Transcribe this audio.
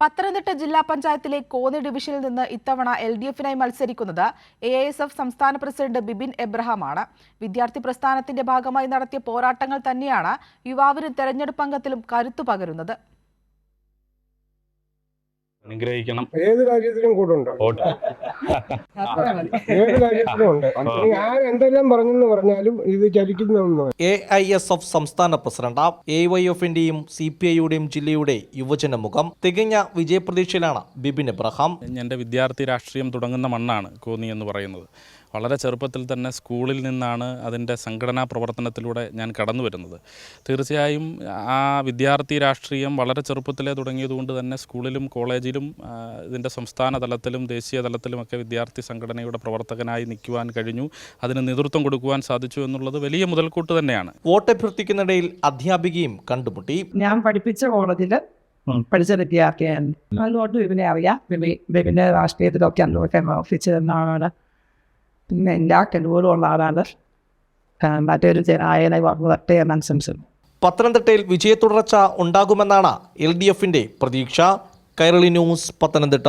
പത്തനംതിട്ട ജില്ലാ പഞ്ചായത്തിലെ കോന്നി ഡിവിഷനിൽ നിന്ന് ഇത്തവണ എൽ ഡി എഫിനായി മത്സരിക്കുന്നത് എ എസ് എഫ് സംസ്ഥാന പ്രസിഡന്റ് ബിബിൻ എബ്രഹാമാണ്. വിദ്യാർത്ഥി പ്രസ്ഥാനത്തിന്റെ ഭാഗമായി നടത്തിയ പോരാട്ടങ്ങൾ തന്നെയാണ് യുവാവിന് തെരഞ്ഞെടുപ്പ് അംഗത്തിലും കരുത്തു പകരുന്നത്. അനുഗ്രഹിക്കണം. ഏത് രാജ്യത്തിലും കൂടെ ഉണ്ട്? വോട്ട്. ഏത് കാര്യത്തിലും. ഉണ്ട് ഇനി ആര് എന്തെല്ലാം പറഞ്ഞെന്ന് പറഞ്ഞാലും ഇത് എ ഐ എസ് എഫ് സംസ്ഥാന പ്രസിഡന്റ് എ വൈ എഫിന്റെയും സി പി ഐയുടെയും ജില്ലയുടെ യുവജന മുഖം തികഞ്ഞ വിജയപ്രതീക്ഷയിലാണ് ബിബിൻ എബ്രഹാം. എന്റെ വിദ്യാർത്ഥി രാഷ്ട്രീയം തുടങ്ങുന്ന മണ്ണാണ് കോന്നി എന്ന് പറയുന്നത്. വളരെ ചെറുപ്പത്തിൽ തന്നെ സ്കൂളിൽ നിന്നാണ് അതിന്റെ സംഘടനാ പ്രവർത്തനത്തിലൂടെ ഞാൻ കടന്നു വരുന്നത്. തീർച്ചയായും ആ വിദ്യാർത്ഥി രാഷ്ട്രീയം വളരെ ചെറുപ്പത്തിലേ തുടങ്ങിയതുകൊണ്ട് തന്നെ സ്കൂളിലും കോളേജിലും ഇതിന്റെ സംസ്ഥാന തലത്തിലും ദേശീയ തലത്തിലുമൊക്കെ വിദ്യാർത്ഥി സംഘടനയുടെ പ്രവർത്തകനായി നിൽക്കുവാൻ കഴിഞ്ഞു. അതിന് നേതൃത്വം കൊടുക്കുവാൻ സാധിച്ചു എന്നുള്ളത് വലിയ മുതൽക്കൂട്ട് തന്നെയാണ്. വോട്ട് അഭ്യർത്ഥിക്കുന്നിടയിൽ അധ്യാപികയും കണ്ടുമുട്ടി. ഞാൻ പഠിപ്പിച്ച കോളേജിൽ പഠിച്ച വിദ്യാർത്ഥിയാണ്. അതുകൊണ്ട് വിപിനെ അറിയാം. വിപിന്റെ രാഷ്ട്രീയത്തിലൊക്കെ അന്നൊക്കെ ഓഫീസിൽ ആളാണ് പിന്നെ എല്ലാ കഴിവുകളും ഉള്ള ആളാണ് മറ്റൊരു ജനായനെ വരട്ടെ എന്നാണ് സംശയം പത്തനംതിട്ടയിൽ വിജയത്തുടർച്ച ഉണ്ടാകുമെന്നാണ് എൽ ഡി എഫിന്റെ പ്രതീക്ഷ. കൈരളി ന്യൂസ് പത്തനംതിട്ട.